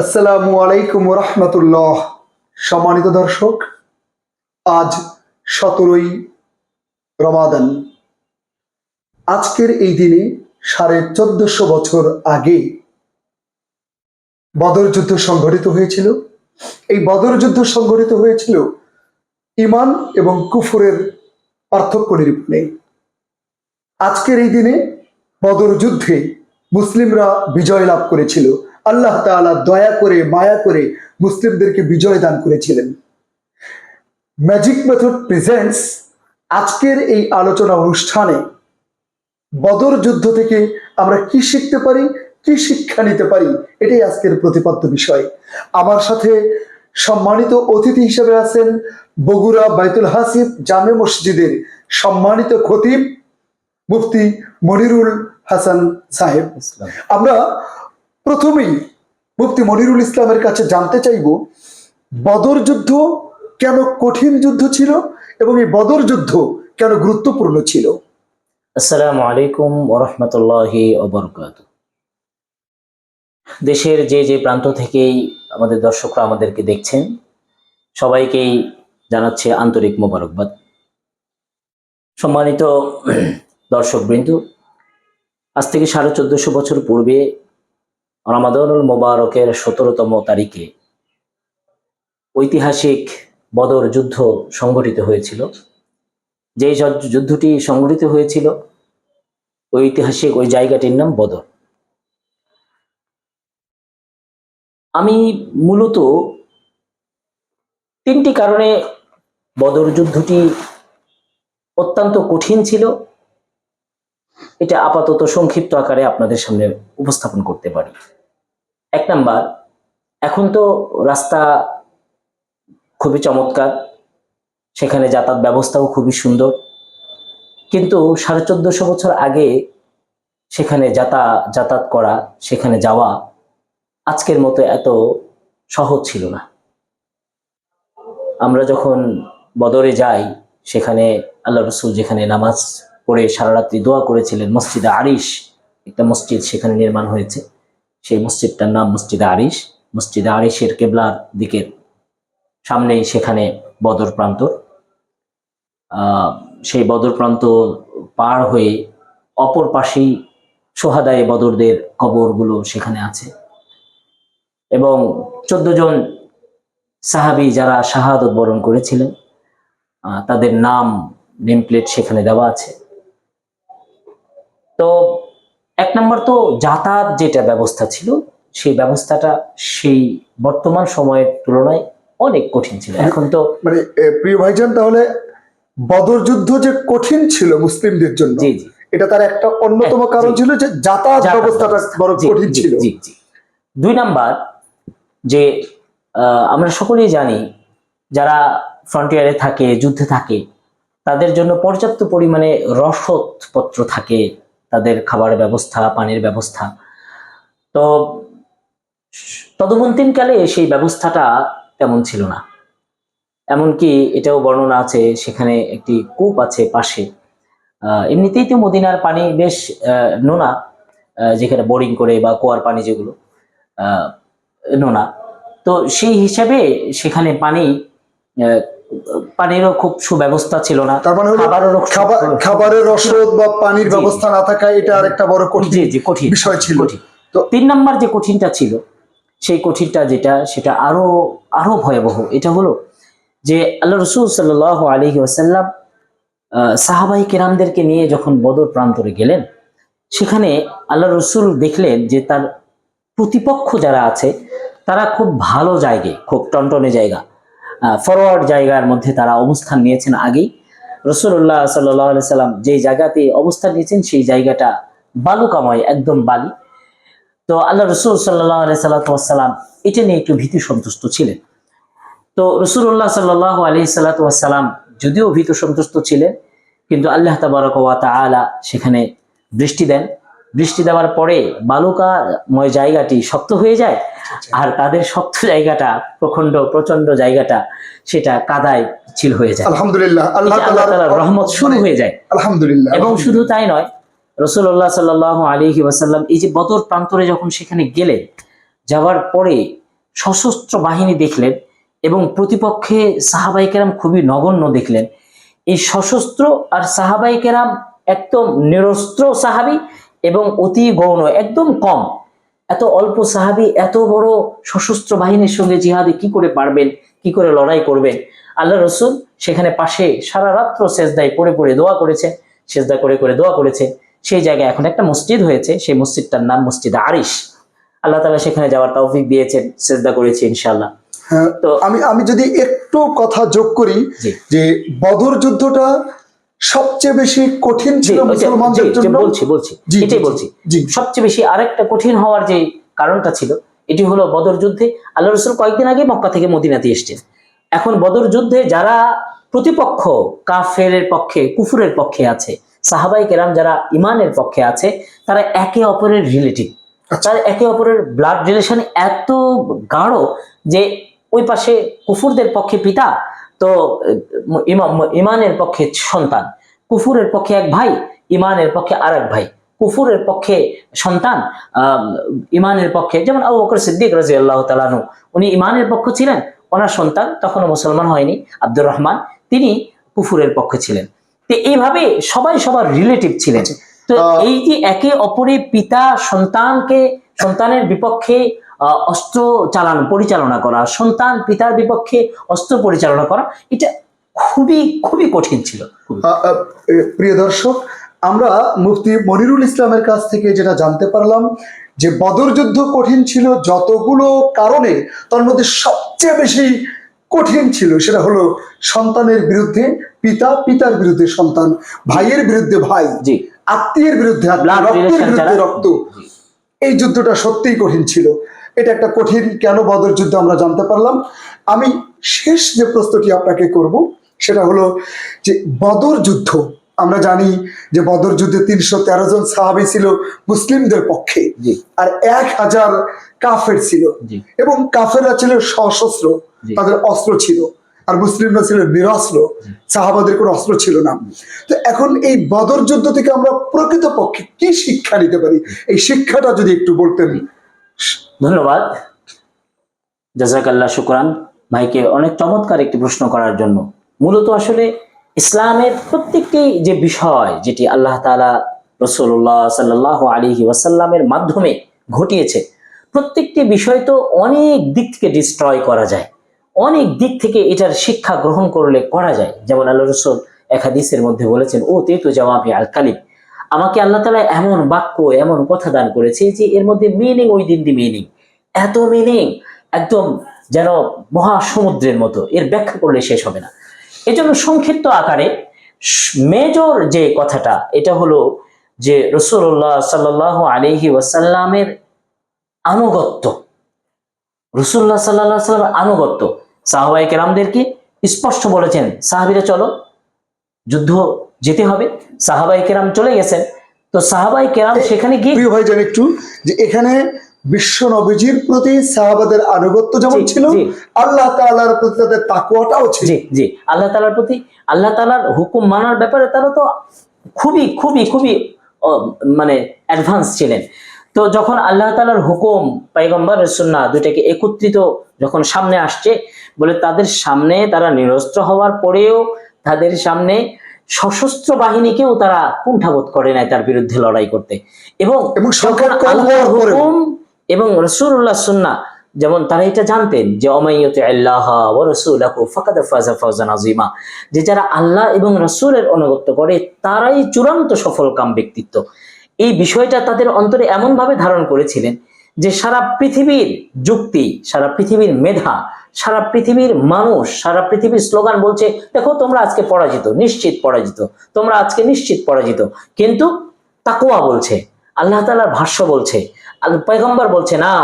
আসসালামু আলাইকুম রহমতুল্লাহ সম্মানিত দর্শক, আজ সতেরোই রমাদান। আজকের এই দিনে সাড়ে চোদ্দশো বছর আগে বদর যুদ্ধ সংঘটিত হয়েছিল। এই বদর যুদ্ধ সংঘটিত হয়েছিল ইমান এবং কুফুরের পার্থক্য নিরূপণে। আজকের এই দিনে বদর যুদ্ধে মুসলিমরা বিজয় লাভ করেছিল। আল্লাহ তাআলা দয়া করে মায়া করে মুসলিমদেরকে বিজয় দান করেছিলেন। ম্যাজিক মেথড প্রেজেন্টস আজকের এই আলোচনা অনুষ্ঠানে বদর যুদ্ধ থেকে আমরা কি শিখতে পারি কি শিক্ষা নিতে পারি এটাই আজকের প্রতিপাদ্য বিষয়। আমার সাথে সম্মানিত অতিথি হিসেবে আছেন বগুড়া বাইতুল হাসিব জামে মসজিদের সম্মানিত খতিব মুফতি মনিরুল হাসান সাহেব। আমরা প্রথমেই মুফতি মনিরুল ইসলামের কাছে জানতে চাইব, বদর যুদ্ধ কেন কঠিন যুদ্ধ ছিল এবং এই বদর যুদ্ধ কেন গুরুত্বপূর্ণ ছিল? আসসালামু আলাইকুম ওরহমতুল্লাহি দেশের যে যে প্রান্ত থেকেই আমাদের দর্শকরা আমাদেরকে দেখছেন, সবাইকেই জানাচ্ছে আন্তরিক মোবারকবাদ। সম্মানিত দর্শকবৃন্দ, আজ থেকে সাড়ে চোদ্দশো বছর পূর্বে রমাদানুল মোবারকের সতেরোতম তারিখে ঐতিহাসিক বদর যুদ্ধ সংঘটিত হয়েছিল। যেই যুদ্ধটি সংঘটিত হয়েছিল ঐতিহাসিক ওই জায়গাটির নাম বদর। আমি মূলত তিনটি কারণে বদর যুদ্ধটি অত্যন্ত কঠিন ছিল। এটা আপাতত সংক্ষিপ্ত আকারে আপনাদের সামনে উপস্থাপন করতে পারি। এক নাম্বার, এখন তো রাস্তা খুবই চমৎকার, সেখানে যাতায়াত ব্যবস্থাও খুবই সুন্দর। কিন্তু সাড়ে চোদ্দশো বছর আগে সেখানে যাতা, যাতায়াত করা, সেখানে যাওয়া আজকের মতো এত সহজ ছিল না। আমরা যখন বদরে যাই, সেখানে আল্লাহ রসুল যেখানে নামাজ পড়ে সারা রাত্রি দোয়া করেছিলেন, মসজিদে আরিশ, একটা মসজিদ সেখানে নির্মাণ হয়েছে। সেই মসজিদটার নাম মসজিদে আরিশ। মসজিদে আরিশের কেবলার দিকের সামনেই সেখানে বদর প্রান্তর। আহ, সেই বদর প্রান্ত পার হয়ে অপর পাশেই সোহাদায়ে বদরদের কবরগুলো সেখানে আছে। এবং চোদ্দ জন সাহাবি যারা শাহাদত বরণ করেছিলেন তাদের নাম নেমপ্লেট সেখানে দেওয়া আছে। তো এক নম্বর তো যাতায়াত যেটা ব্যবস্থা ছিল সেই ব্যবস্থাটা সেই বর্তমান সময়ের তুলনায় অনেক কঠিন ছিল। এখন তো মানে প্রিয় ভাইজান তাহলে বদর যুদ্ধ যে কঠিন ছিল মুসলিমদের জন্য জি জি। এটা তার একটা অন্যতম হ্যাঁ, কারণ ছিল যে যাতায়াত ব্যবস্থাটা বড় কঠিন ছিল। জি জি। দুই নাম্বার যে আহ, আমরা সকলেই জানি যারা ফ্রন্টিয়ারে থাকে যুদ্ধে থাকে তাদের জন্য পর্যাপ্ত পরিমাণে রসদপত্র থাকে তাদের খাবার ব্যবস্থা, পানির ব্যবস্থা। তো তদবন্তীনকালে সেই ব্যবস্থাটা তেমন ছিল না। এমনকি এটাও বর্ণনা আছে, সেখানে একটি কূপ আছে পাশে। এমনিতেই তো মদিনার পানি বেশ নোনা যেখানে বোরিং করে বা কুয়ার পানি যেগুলো নোনা। তো সেই হিসাবে সেখানে পানি পানিরও খুব সুব্যবস্থা ছিল না তার মানে খাবারের রসদ বা পানির ব্যবস্থা না থাকা এটা আর একটা বড় জি কঠিন জি কঠিন বিষয় ছিল। কঠিন। তো- তিন নাম্বার যে কঠিনটা ছিল সেই কঠিনটা যেটা সেটা আরও আরও ভয়াবহ। এটা হলো যে আল্লাহ রসুল সাল আলী ওয়াসাল্লাম সাহাবাই কেরামদেরকে নিয়ে যখন বদর প্রান্তরে গেলেন সেখানে আল্লাহ রসুল দেখলেন যে তার প্রতিপক্ষ যারা আছে তারা খুব ভালো জায়গায় খুব টনটনে জায়গা। ফরওয়ার্ড জায়গার মধ্যে তারা অবস্থান নিয়েছেন আগেই। রসুল্লাহ সাল্লাহ সাল্লাম যে জায়গাতে অবস্থান নিয়েছেন, সেই জায়গাটা বালুকাময়, একদম বালি। তো আল্লাহ রসুল সাল্লাহ আলি সাল্লাম এটা নিয়ে একটু ভীতি সন্তুষ্ট ছিলেন। তো রসুল্লাহ সাল্লাহ আলি সাল্লাম যদিও ভীত সন্তুষ্ট ছিলেন, কিন্তু আল্লাহ তাবারক তাআলা সেখানে বৃষ্টি দেন। বৃষ্টি দেওয়ার পরে বালুকাময় জায়গাটি শক্ত হয়ে যায় আর তাদের শক্ত জায়গাটা প্রখণ্ড প্রচণ্ড জায়গাটা সেটা কাদায় ছিল হয়ে যায়। আলহামদুলিল্লাহ আল্লাহ তাআলার রহমত শুরু হয়ে যায়। আলহামদুলিল্লাহ এবং শুধু তাই নয় রসুল্লাহ সাল্লাহ আলী ওয়াসাল্লাম এই যে বদর প্রান্তরে যখন সেখানে গেলেন যাওয়ার পরে সশস্ত্র বাহিনী দেখলেন এবং প্রতিপক্ষে সাহাবাই কেরাম খুবই নগণ্য দেখলেন। এই সশস্ত্র আর সাহাবাই কেরাম একদম নিরস্ত্র সাহাবি এবং অতি গৌণ একদম কম। এত অল্প সাহাবি এত বড় সশস্ত্র বাহিনীর সঙ্গে জিহাদে কি করে পারবেন কি করে লড়াই করবেন? আল্লাহ রসুল সেখানে পাশে সারা রাত্র সেজদায় পড়ে পড়ে দোয়া করেছে সেজদা করে করে দোয়া করেছে। সেই জায়গায় এখন একটা মসজিদ হয়েছে সেই মসজিদটার নাম মসজিদ আরিশ। আল্লাহ তালা সেখানে যাওয়ার তৌফিক দিয়েছেন সেজদা করেছি ইনশাল্লাহ হ্যাঁ, তো আমি আমি যদি একটু কথা যোগ করি যে বদর যুদ্ধটা সবচেয়ে বেশি কঠিন ছিল মুসলমানদের জন্য? বলছি বলছি এটাই বলছি। সবচেয়ে বেশি আরেকটা কঠিন হওয়ার যে কারণটা ছিল এটি হলো বদর যুদ্ধে আল্লাহ রসুল কয়েকদিন আগে মক্কা থেকে মদিনাতে এসছেন। এখন বদর যুদ্ধে যারা প্রতিপক্ষ কাফের পক্ষে কুফুরের পক্ষে আছে সাহাবাই কেরাম যারা ইমানের পক্ষে আছে তারা একে অপরের রিলেটিভ আচ্ছা। তারা একে অপরের ব্লাড রিলেশন এত গাঢ় যে ওই পাশে কুফুরদের পক্ষে পিতা তো ইমানের পক্ষে সন্তান কুফুরের পক্ষে এক ভাই ইমানের পক্ষে আর এক ভাই। কুফুরের পক্ষে সন্তান আহ, ইমানের পক্ষে যেমন আবু বকর সিদ্দিক রাজি আল্লাহ তালানু উনি ইমানের পক্ষ ছিলেন ওনার সন্তান তখনও মুসলমান হয়নি আব্দুর রহমান তিনি কুফুরের পক্ষে ছিলেন। তো এইভাবে সবাই সবার রিলেটিভ ছিলেন। তো আহ, এই যে একে অপরে পিতা সন্তানকে সন্তানের বিপক্ষে অস্ত্র চালানো পরিচালনা করা সন্তান পিতার বিপক্ষে অস্ত্র পরিচালনা করা এটা খুবই খুবই কঠিন ছিল। প্রিয় দর্শক আমরা মুফতি মনিরুল ইসলামের কাছ থেকে যেটা জানতে পারলাম যে বদর যুদ্ধ কঠিন ছিল যতগুলো কারণে তার মধ্যে সবচেয়ে বেশি কঠিন ছিল সেটা হলো সন্তানের বিরুদ্ধে পিতা পিতার বিরুদ্ধে সন্তান ভাইয়ের বিরুদ্ধে ভাই জি। আত্মীয়ের বিরুদ্ধে রক্তের বিরুদ্ধে রক্ত। এই যুদ্ধটা সত্যিই কঠিন ছিল। এটা একটা কঠিন কেন বদর যুদ্ধ আমরা জানতে পারলাম। আমি শেষ যে প্রশ্নটি আপনাকে করব সেটা হলো যে বদর যুদ্ধ আমরা জানি যে বদর যুদ্ধে তিনশো তেরো জন সাহাবি ছিল মুসলিমদের পক্ষে আর এক হাজার কাফের ছিল। এবং কাফেররা ছিল সশস্ত্র তাদের অস্ত্র ছিল। আর মুসলিমরা ছিল নিরস্ত্র সাহাবাদের কোনো অস্ত্র ছিল না। তো এখন এই বদর যুদ্ধ থেকে আমরা প্রকৃতপক্ষে কি শিক্ষা নিতে পারি? এই শিক্ষাটা যদি একটু বলতেন ধন্যবাদ। জাজাকাল্লাহ শুকরান ভাইকে অনেক চমৎকার একটি প্রশ্ন করার জন্য। মূলত আসলে ইসলামের প্রত্যেকটি যে বিষয় যেটি আল্লাহ তাআলা রসুল্লাহ সাল্লাহ আলিহি ওয়াসাল্লামের মাধ্যমে ঘটিয়েছে, প্রত্যেকটি বিষয় তো অনেক দিক থেকে ডিস্ট্রয় করা যায়। অনেক দিক থেকে এটার শিক্ষা গ্রহণ করলে করা যায়। যেমন আল্লাহ রসুল এক হাদিসের মধ্যে বলেছেন ও তে তো জবাবি আল কালিম আমাকে আল্লাহ তালা এমন বাক্য, এমন কথা দান করেছে যে এর মধ্যে মিনিং ওই দিন দি মিনিং এত মিনিং একদম যেন মহাসমুদ্রের মতো। এর ব্যাখ্যা করলে শেষ হবে না। এজন্য সংক্ষিপ্ত আকারে মেজর যে কথাটা, এটা হলো যে রসুল্লাহ সাল্লাহ আলহি ওয়াসাল্লামের আনুগত্য। রসুল্লাহ সাল্লাহ সাল্লামের আনুগত্য। সাহবাই কেরামদেরকে স্পষ্ট বলেছেন, সাহাবিরা, চলো, যুদ্ধ যেতে হবে। সাহাবাই কেরাম চলে গেছেন। তো সাহাবাই কেরাম সেখানে গিয়ে প্রিয় ভাই জান একটু যে এখানে বিশ্ব নবীজির প্রতি সাহাবাদের আনুগত্য যেমন ছিল আল্লাহ তাআলার প্রতি তাদের তাকুয়াটাও ছিল। জি জি। আল্লাহ তালার প্রতি আল্লাহ তালার হুকুম মানার ব্যাপারে তারা তো খুবই খুবই খুবই মানে অ্যাডভান্স ছিলেন। তো যখন আল্লাহ তালার হুকুম পাইগম্বর সুন্না দুটাকে একত্রিত যখন সামনে আসছে বলে তাদের সামনে তারা নিরস্ত্র হওয়ার পরেও তাদের সামনে সশস্ত্র বাহিনীকেও তারা কুণ্ঠাবোধ করে নাই তার বিরুদ্ধে লড়াই করতে। এবং এবং রসুল্লাহ সুন্না যেমন তারা এটা জানতেন যে অমাইয়তে আল্লাহ ও ফাজা যে যারা আল্লাহ এবং রসুলের অনুগত্য করে তারাই চূড়ান্ত সফল কাম ব্যক্তিত্ব। এই বিষয়টা তাদের অন্তরে এমন ভাবে ধারণ করেছিলেন যে সারা পৃথিবীর যুক্তি, সারা পৃথিবীর মেধা, সারা পৃথিবীর মানুষ, সারা পৃথিবীর স্লোগান বলছে, দেখো, তোমরা আজকে পরাজিত, নিশ্চিত পরাজিত, তোমরা আজকে নিশ্চিত পরাজিত। কিন্তু তাকুয়া বলছে, আল্লাহ তালার ভাষ্য বলছে পয়গম্বর বলছে, না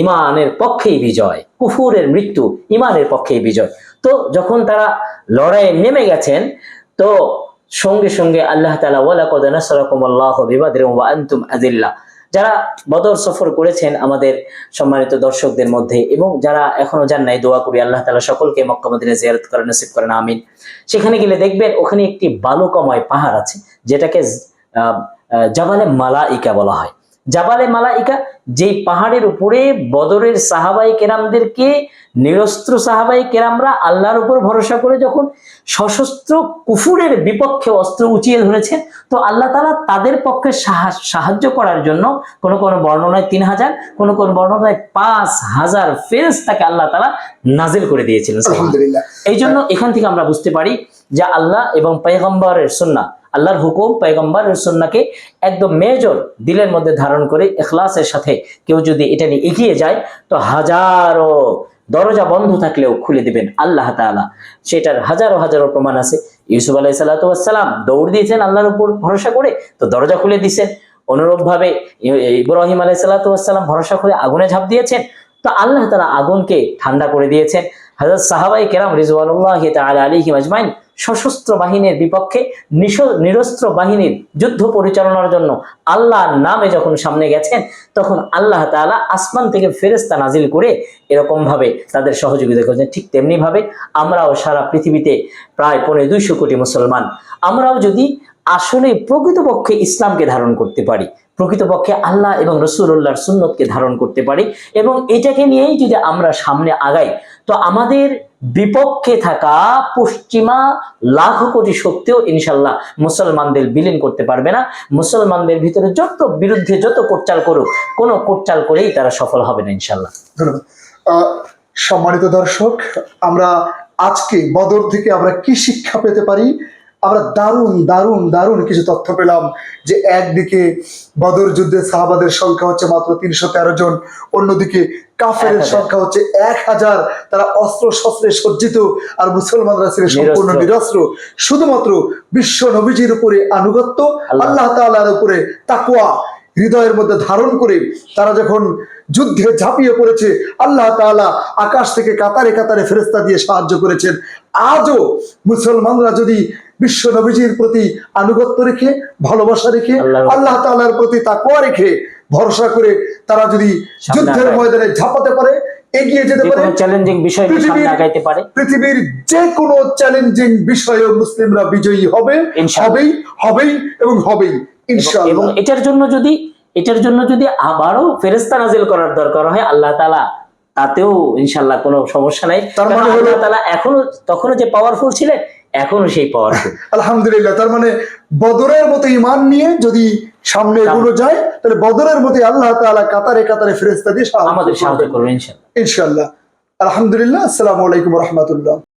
ইমানের পক্ষেই বিজয়, কুফুরের মৃত্যু ইমানের পক্ষেই বিজয়। তো যখন তারা লড়াইয়ে নেমে গেছেন, তো সঙ্গে সঙ্গে আল্লাহ তালা ওয়ালাকদ নাসরাকুম আল্লাহ বিবাদের ওয়া আনতুম আদিল্লাহ যারা বদর সফর করেছেন আমাদের সম্মানিত দর্শকদের মধ্যে এবং যারা এখনও যান নাই, দোয়া করি আল্লাহ তালা সকলকে মক্কামদিনে জিয়ারত করেন নসিব করেন, আমিন। সেখানে গেলে দেখবেন ওখানে একটি বালুকময় পাহাড় আছে, যেটাকে জাবালে মালাইকা বলা হয়। জাবালে মালাইকা যেই পাহাড়ের উপরে বদরের সাহাবাই কেরামদেরকে নিরস্ত্র সাহাবাই কেরামরা আল্লাহর উপর ভরসা করে যখন সশস্ত্র কুফুরের বিপক্ষে অস্ত্র উঁচিয়ে ধরেছেন তো আল্লাহ তালা তাদের পক্ষে সাহা- সাহায্য করার জন্য কোন কোন বর্ণনায় তিন হাজার কোন কোন বর্ণনায় পাঁচ হাজার ফেরেস তাকে আল্লাহ তালা নাজিল করে দিয়েছিলেন। এই জন্য এখান থেকে আমরা বুঝতে পারি যে আল্লাহ এবং পয়গম্বরের সুন্না আল্লাহর হুকুম পয়গম্বরের সুন্নাকে একদম মেজর দিলের মধ্যে ধারণ করে এখলাসের সাথে কেউ যদি এটা নিয়ে এগিয়ে যায়, তো হাজারো দরজা বন্ধ থাকলেও খুলে দিবেন আল্লাহ তাআলা। সেটার হাজারো হাজারো প্রমাণ আছে। ইউসুফ আলাই সাল্লাম দৌড় দিয়েছেন আল্লাহর উপর ভরসা করে, তো দরজা খুলে দিয়েছেন অনুরূপভাবে ইব্রাহিম আলাই সাল্লাম ভরসা করে আগুনে ঝাঁপ দিয়েছেন। তো আল্লাহ তালা আগুনকে ঠান্ডা করে দিয়েছেন। হাজরত সাহাবাই কেরাম রিজওয়ানুল্লাহ তাআলা আলাইহিম আজমাইন সশস্ত্র বাহিনীর বিপক্ষে নিরস্ত্র বাহিনীর যুদ্ধ পরিচালনার জন্য আল্লাহর নামে যখন সামনে গেছেন, তখন আল্লাহ তাআলা আসমান থেকে ফেরেস্তা নাজিল করে এরকম ভাবে তাদের সহযোগিতা করেছেন। ঠিক তেমনি ভাবে আমরাও সারা পৃথিবীতে প্রায় পনেরো দুইশো কোটি মুসলমান। আমরাও যদি আসলে প্রকৃতপক্ষে ইসলামকে ধারণ করতে পারি, প্রকৃতপক্ষে আল্লাহ এবং রসুল্লাহর সুন্নতকে ধারণ করতে পারি এবং এটাকে নিয়েই যদি আমরা সামনে আগাই তো আমাদের বিপক্ষে থাকা পশ্চিমা লাখ কোটি শক্তিও ইনশাল্লাহ মুসলমানদের বিলীন করতে পারবে না। মুসলমানদের ভিতরে যত বিরুদ্ধে যত কোটচাল করুক, কোনো কোটচাল করেই তারা সফল হবে না ইনশাল্লাহ। সম্মানিত দর্শক, আমরা আজকে বদর থেকে আমরা কি শিক্ষা পেতে পারি? আমরা দারুণ দারুণ দারুণ কিছু তথ্য পেলাম যে একদিকে বদর যুদ্ধে সাহাবাদের সংখ্যা হচ্ছে মাত্র তিনশো তেরো জন অন্যদিকে কাফের সংখ্যা হচ্ছে এক হাজার তারা অস্ত্র শস্ত্রে সজ্জিত আর মুসলমানরা ছিলেন সম্পূর্ণ নিরস্ত্র। শুধুমাত্র বিশ্ব নবীজির উপরে আনুগত্য আল্লাহ। তাআলার উপরে তাকওয়া হৃদয়ের মধ্যে ধারণ করে তারা যখন যুদ্ধে ঝাঁপিয়ে পড়েছে আল্লাহ তাআলা আকাশ থেকে কাতারে কাতারে ফেরেস্তা দিয়ে সাহায্য করেছেন আজও মুসলমানরা যদি বিশ্ব নবীজির প্রতি আনুগত্য রেখে ভালোবাসা রেখে আল্লাহ তাআলার প্রতি তাকওয়া রেখে ভরসা করে তারা যদি যুদ্ধের ময়দানে ঝাঁপাতে পারে এগিয়ে যেতে পারে চ্যালেঞ্জিং বিষয় নিয়ে সামনে পৃথিবীর- আগাইতে পারে। পৃথিবীর যে কোনো চ্যালেঞ্জিং বিষয়ে মুসলিমরা বিজয়ী হবে হবেই হবেই এবং হবেই এবং- ইনশাআল্লাহ। এবং এটার জন্য যদি এটার জন্য যদি আবারও ফেরেস্তা নাজিল করার দরকার হয় আল্লাহ তালা তাতেও ইনশাল্লাহ কোনো সমস্যা নাই। তার মানে আল্লাহ তালা এখনও তখনও যে পাওয়ারফুল ছিলেন এখনও সেই পাওয়ারফুল আলহামদুলিল্লাহ তার মানে বদরের মতো ইমান নিয়ে যদি সামনে এগুলো যায় তাহলে বদরের মতো আল্লাহ তাআলা কাতারে কাতারে ফেরেস্তা দিয়ে আমাদের সাহায্য করবেন। ইনশাআল্লাহ। আলহামদুলিল্লাহ আসসালামু আলাইকুম রহমতুল্লাহ।